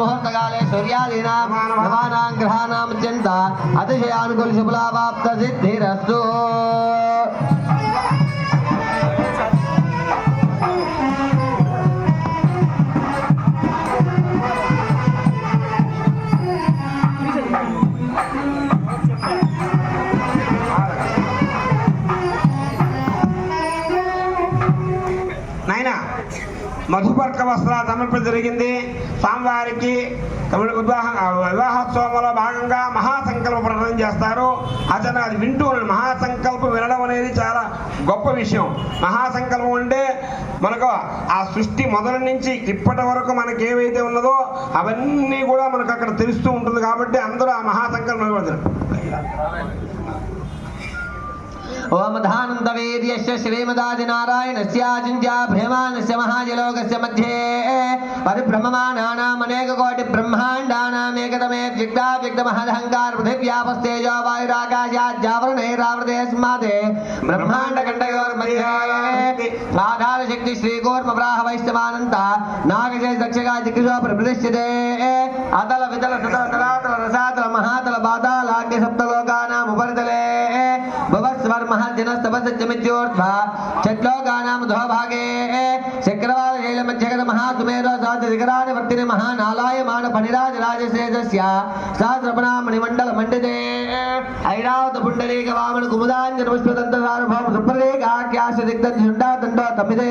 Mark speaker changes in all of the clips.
Speaker 1: ముహూర్తకాలే సూర్యాదీనాం నవానాం గ్రహాణాం అత్యంత అతిశయానుకూల శుభలాభాప్త సిద్ధిరస్తు
Speaker 2: వస్త్రాలు సమర్పణ జరిగింది. స్వామివారికి తమిళ వివాహ వివాహోత్సవంలో భాగంగా మహాసంకల్ప ప్రకటన చేస్తారు. అతను అది వింటూ మహాసంకల్పం వినడం అనేది చాలా గొప్ప విషయం. మహాసంకల్పం అంటే మనకు ఆ సృష్టి మొదటి నుంచి ఇప్పటి వరకు మనకి ఏవైతే ఉన్నదో అవన్నీ కూడా మనకు అక్కడ తెలుస్తూ ఉంటుంది కాబట్టి అందరూ ఆ మహాసంకల్పం ఇవ్వబడతారు.
Speaker 1: ఓం ధానంతవేద్యస్య శ్రీమదాదినారాయణస్యాచింత్యా భ్రమానస్య మహాజలోకస్య మధ్యే. పరిభ్రమమానానాం అనేక కోటి బ్రహ్మాండానామేకతమే వ్యక్తా వ్యక్తమహదహంకార పృథివ్యాపస్తేజో వాయురాకాశాద్యావరణైరావృతేస్మాదే బ్రహ్మాండ కండయోర్మధ్యే ఆధార శక్తి శ్రీకూర్మ ప్రాహ వైష్ణవానంత నాగజయ భవస్వర్మహర్జనస్తపసత్యమిత్యోర్ధ్వ షట్లోకానాం ధోభాగే చక్రవాల శైల మధ్యగత మహాసుమేరో సాధికరాని వర్తిని మహానాలాయమాన ఫణిరాజ రాజశేషస్య సహస్రపణామణిమండల మండితే ఐరావత పుండరీక వామన కుముదాంజన పుష్పదంత సార్వభౌమ దండో తమిదే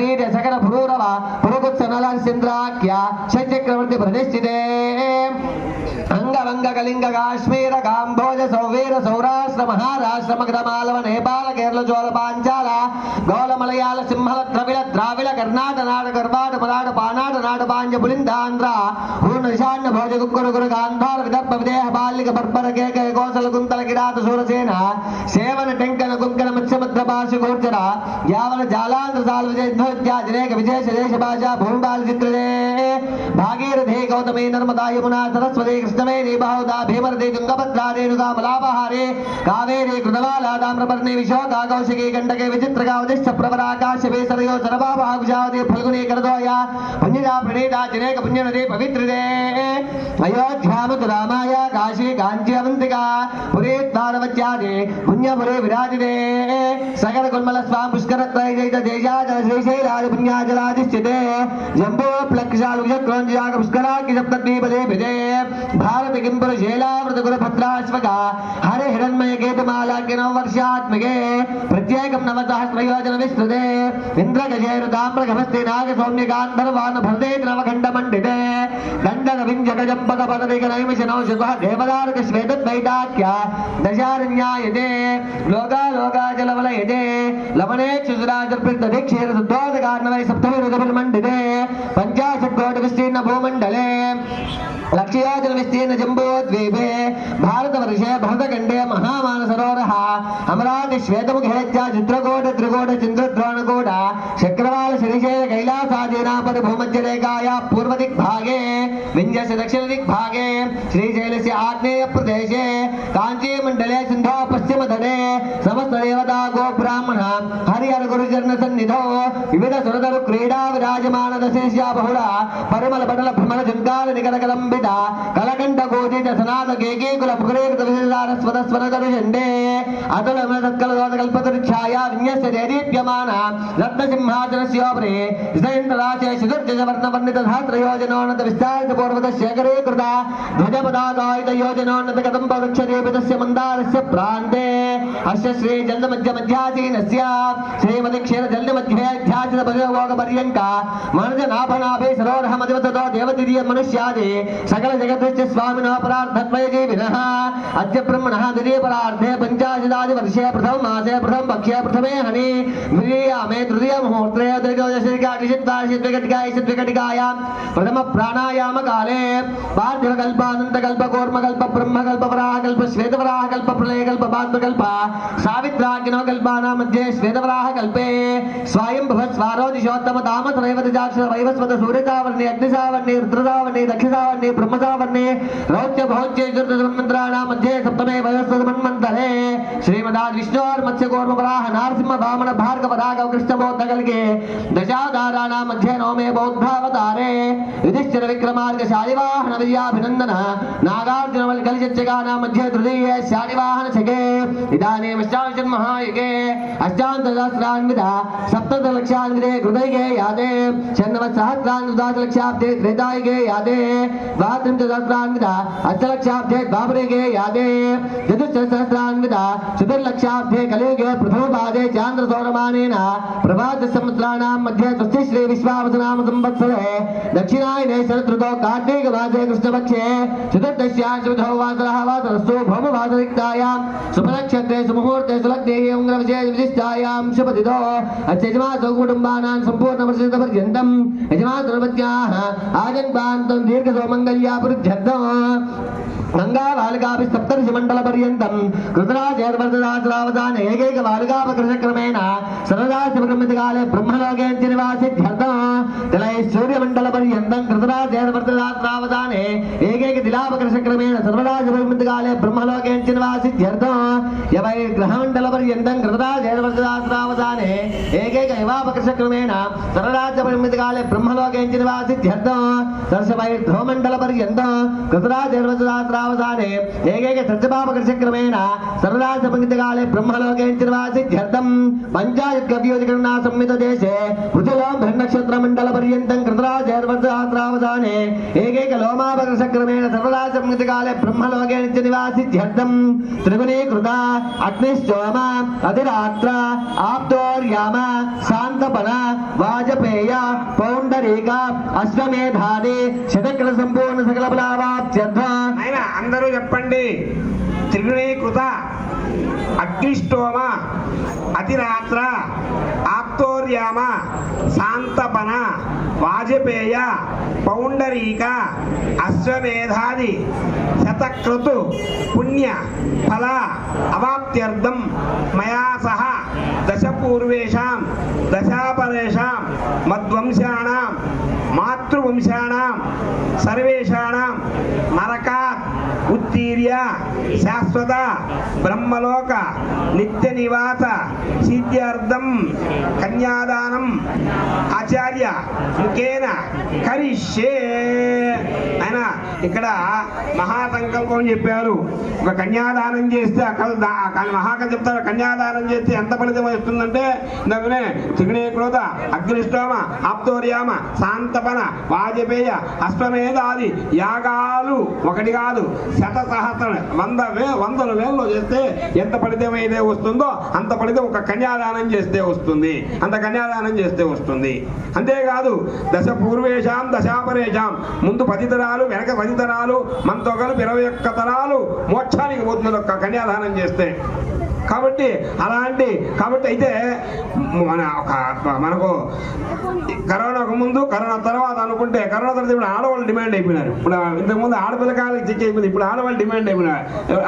Speaker 1: హిరింజ శృంగమాల్య కిష్కింధార్ష్య శృంగాగ్యమంజ మహానగాదిశ్యతే రామ శిబిరంత పృథుపురత్ భగేర కాశ్మీర కాంబోజ సౌవీర సౌరాష్ట్ర మహారాష్ట్ర మగధ మాలవ నేపాల కేరళ జోల పాంచాల గౌల మలయాళ సింహల ద్రవిడ ద్రావిడ కర్ణాట నాడ గర్భాట మరాఠ పానాట నాట పాంజ పులిందాంధ్ర పూర్ణ నిశాన్య భోజ కుక్కరు గురు గాంధార విదర్భ విదేహ బాలిక బర్బర కేక కోసల కుంతల కిరాత సూరసేన సేవన టెంకన కుంకన మత్స్యముద్ర భాష గోచర యావన జాలాంధ్ర సాల్ విజయధ్వజనేక విశేష దేశ భాష భూమి బాల చిత్రదే భాగీరథే గౌతమే నర్మదా యమునా సరస్వతి కృష్ణవేణి భారదా భీమరదే తుంగభద్రా రేణుగా మలాపహారే కావేరే కృతమాలా తామ్రపర్ణే విశోకా కౌశికీ గండకే విచిత్రగా ఉదిష్ట ప్రవరాకాశవే సరయో సరబాభాగుజావతి ఫల్గునే కరదోయ పుణ్యదా ప్రణీతా జనేక పుణ్యనదే పవిత్రదే. అయోధ్యామతు రామాయ కాశీ కాంచి అవంతికా పురే ద్వారవత్యాదే పుణ్యపురే విరాజిదే. సగర కుల్మల స్వాం పుష్కర త్రైజైత దేశాజల శ్రీశైలాది పుణ్యాజలాదిశ్చితే జంబో ప్లక్షాలు విచక్రోంజాగ పుష్కరాకి సప్తద్వీపదే భిదే భారత కింపుర శైలావృత గురు భద్రాశ్వక హరి హిరణ్మయ కేతుమాలాగ్య నవ వర్షాత్మకే ప్రత్యేకం నవసహస్రయోజన విస్తృతే. ఇంద్రగజేరు తామ్ర గమస్తే నాగ సౌమ్య గాంధర్వాన భరదే నవఖండ మండితే దండన వింజక జంపక పదవిక నైమిష నౌషధ దేవదారుక శ్వేతద్వైతాఖ్య దశారణ్యాయతే. లోకా లోకా జలవలయతే లవణే క్షురాజర్పిత దీక్షేర శుద్ధోద కారణమై సప్తమి రుదభిల్ మండితే పంచాశత్ కోటి విస్తీర్ణ భూమండలే లక్ష్యోజన విస్తీర్ణ జంబోద్వీపే భారతవర్షే భరతఖండే మహామాన సరోవర అమరావతి శ్వేతముఖేత్యా చిత్రకూట త్రికూట చంద్రద్రోణకూట చక్రవాల శ్రీశైల కైలాసాదీనాపది భూమధ్యరేఖాయ పూర్వదిగ్భాగే వింజస్య దక్షిణదిగ్భాగే శ్రీశైలస్య ఆగ్నేయ ప్రదేశే కాంచీమండలే సింధో పశ్చిమ ధనే సమస్త దేవతా గో బ్రాహ్మణ హరిహర గురుచరణ సన్నిధో వివిధ సురదరు క్రీడా విరాజమాన దశేష్యా బహుళ పరిమళ పటల భ్రమణ జంకాల నికర కలంబిత కలకంఠ గోజిత సనాత కేకేకుల పుకరేకృత విశేషార స్వద స్వర అతుల సత్కల విన్యస్య దేదీప్యమాన రత్న సింహాసన శోభరే ఇదయంత విస్తారిత పూర్వత శేఖరీకృత కృత యోజనోన్నత కథం వృక్ష మందారస్య ప్రాంతే అస్య శ్రీ జల్దమధ్య మధ్యాసీనస్య శ్రీమతి క్షీర జల్ద మధ్యే అధ్యాసిత భగవోగ పర్యంక మనజ నాభనాభే సరోరహ మదివతతో దేవతిరియ మనుష్యాది సకల జగత్ స్వామి అద్య బ్రహ్మణ ద్వితీయ పరార్థే పంచాశదాది వర్షే ప్రథమ మాసే ప్రథమ పక్షే ప్రథమే హని. మే తృతీయ ముహూర్తే ప్రథమ ప్రాణాయామ కాలే పార్థివ కల్పానంత కల్ప కోర్మ కల్ప బ్రహ్మ కల్ప వరాహ కల్ప శ్వేత వరాహ కల్ప ప్రళయ కల్ప పాత్మ కల్ప సావిత్రాగ్నో కల్పానా మధ్య శ్వేత వరాహ కల్పే స్వయం భవత్ స్వారోదిశోత్తమ తామ త్రైవత జాక్ష వైవస్వత సూర్యతావర్ణి అగ్నిసావర్ణి రుద్రసావర్ణి దక్షిణావర్ణి ब्रह्मसावर्णे रौच्य भौच्य मंत्राणाम मध्ये सप्तमे वयस्सन्मन्तरे श्रीमदाद् विष्णोर्मत्स्यकोर्मपराः नारसिंह वामन भार्गव राघव कृष्णबोद्धकल्के दशादाराणां मध्ये नौमे बौद्धावतारे युधिष्ठिर विक्रमार्ग शालिवाहन विद्याभिनन्दन नागार्जुन कलिचच्चकानां मध्ये तृतीये शालिवाहन शके इदानीं अष्टाविंशन्महायुगे अष्टान्तसहस्रान्विता सप्तदलक्षान्विते हृदयगे यादे षण्णवसहस्रान्वितादलक्षाब्दे त्रेतायुगे यादे द्वा గాత్రం చతుస్రాంగిత అష్టలక్షాబ్ధే ద్వాపరిగే యాదే చతుస్సహస్రాంగిత చతుర్లక్షాబ్ధే కలియుగే ప్రథమపాదే చాంద్ర సౌరమానేన ప్రభాత సముద్రాణాం మధ్య స్వస్తి శ్రీ విశ్వావసనామ సంవత్సరే దక్షిణాయనే శరతృతో కార్తీక మాసే కృష్ణపక్షే చతుర్దశ్యాశుభో వాసరః వాసరస్సు భౌమ వాసరిక్తాయాం శుభనక్షత్రే సుముహూర్తే సులగ్నే ఉంగ్ర విశేష విశిష్టాయాం వ్యాపృద్ధ్యర్థం గంగాళాలికాభి సప్తర్షి మండల పర్యంతం కృతరాజేర్వర్ధరాజరావధాన ఏకైక బాలికాపకృషక్రమేణ సరదా శివక్రమిత కాలే బ్రహ్మలోకేంచి నివాసిత్యర్థం. తిలై సూర్యమండల పర్యంతం కృతరాజేర్వర్ధరాజరావధానే ఏకైక దిలాపకృషక్రమేణ సర్వదా శివక్రమిత కాలే బ్రహ్మలోకేంచి నివాసిత్యర్థం. యవై గ్రహమండల పర్యంతం కృతరాజేర్వర్ధరాజరావధానే ఏకైక యువాపకృషక్రమేణ సరరాజ్యపరిమిత కాలే బ్రహ్మలోకేంచి నివాసిత్యర్థం. దర్శవై ధ్రువమండల పర్యంతం కృతరాజేర్వర్ధరాజరా శ్లోకావసానే ఏకైక సత్యపాప కృషక్రమేణ సత్యపాపకృషక్రమేణ సర్వదా సపంగితకాలే బ్రహ్మలోకేంతిర్వాసిద్ధ్యర్థం పంచాయత్ కవ్యోధికరణా సంహిత దేశే ఋతులో బ్రహ్మక్షత్ర మండల పర్యంతం కృతరాజర్వర్ధాత్రావసానే ఏకైక లోమాపకృషక్రమేణ సర్వదాస సపంగితకాలే బ్రహ్మలోకే నిత్య నివాసిద్ధ్యర్థం త్రిగుణీకృత అగ్నిశ్చోమ అతిరాత్ర ఆప్తోర్యామ శాంతపన వాజపేయ పౌండరీక అశ్వమేధాది శతక్ర సంపూర్ణ సకల
Speaker 2: బలావాప్త్యధ్వా అందరూ చెప్పండి. త్రిగుణీకృత అగ్నిష్టోమ అతిరాత్ర ఆప్తోర్యామ శాంతపన వాజపేయ పౌండరీక అశ్వమేధాది శతక్రతు పుణ్య ఫల అవాప్త్యర్థం మయా సహ దశపూర్వేషాం దశాపరేషాం మద్వంశానాం మాతృవంశానాం సర్వేషాణం నరకాత్ ఉత్తీర్య శాశ్వత బ్రహ్మలోక నిత్య నివాస సిద్ధ్యర్థం కన్యాదానం ఆచార్య ముఖేన కరిష్యే. ఆయన ఇక్కడ మహాసంకల్పం చెప్పారు. ఒక కన్యాదానం చేస్తే అక్కడ మహాకం చెప్తారు కన్యాదానం చేస్తే ఎంత ఫలితం వస్తుందంటే నవ్వునే త్రిగుణే క్రోధ అగ్నిష్టోమ ఆప్తోర్యామ శాంతపన వాజపేయ అశ్వమేధాది యాగాలు ఒకటి కాదు. శత సహస్ర వంద వే వందల వేలలో చేస్తే ఎంత ఫలితం అయితే వస్తుందో అంత ఫలితం ఒక కన్యాదానం చేస్తే వస్తుంది. అంత కన్యాదానం చేస్తే వస్తుంది. అంతేకాదు దశ పూర్వేషాం దశాపరేషాం ముందు పది తరాలు వెనక పది తరాలు మనతో కలిపి ఇరవై ఒక్క తరాలు మోక్షానికి పోతుంది ఒక్క కన్యాదానం చేస్తే. కాబట్టి అలాంటి కాబట్టి అయితే మన ఒక మనకు కరోనాకు ముందు కరోనా తర్వాత అనుకుంటే కరోనా తర్వాత ఇప్పుడు ఆడవాళ్ళు డిమాండ్ అయిపోయినారు. ఇప్పుడు ఇంతకుముందు ఆడపిల్లకాయలకి చెక్ అయిపోయింది ఇప్పుడు ఆడవాళ్ళు డిమాండ్ అయిపోయినారు.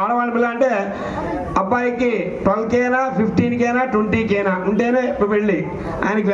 Speaker 2: ఆడవాళ్ళ పిల్ల అంటే అబ్బాయికి ట్వెల్వ్ కేనా ఫిఫ్టీన్ కేనా ట్వంటీ కేనా ఉంటేనే పెళ్ళి. ఆయనకి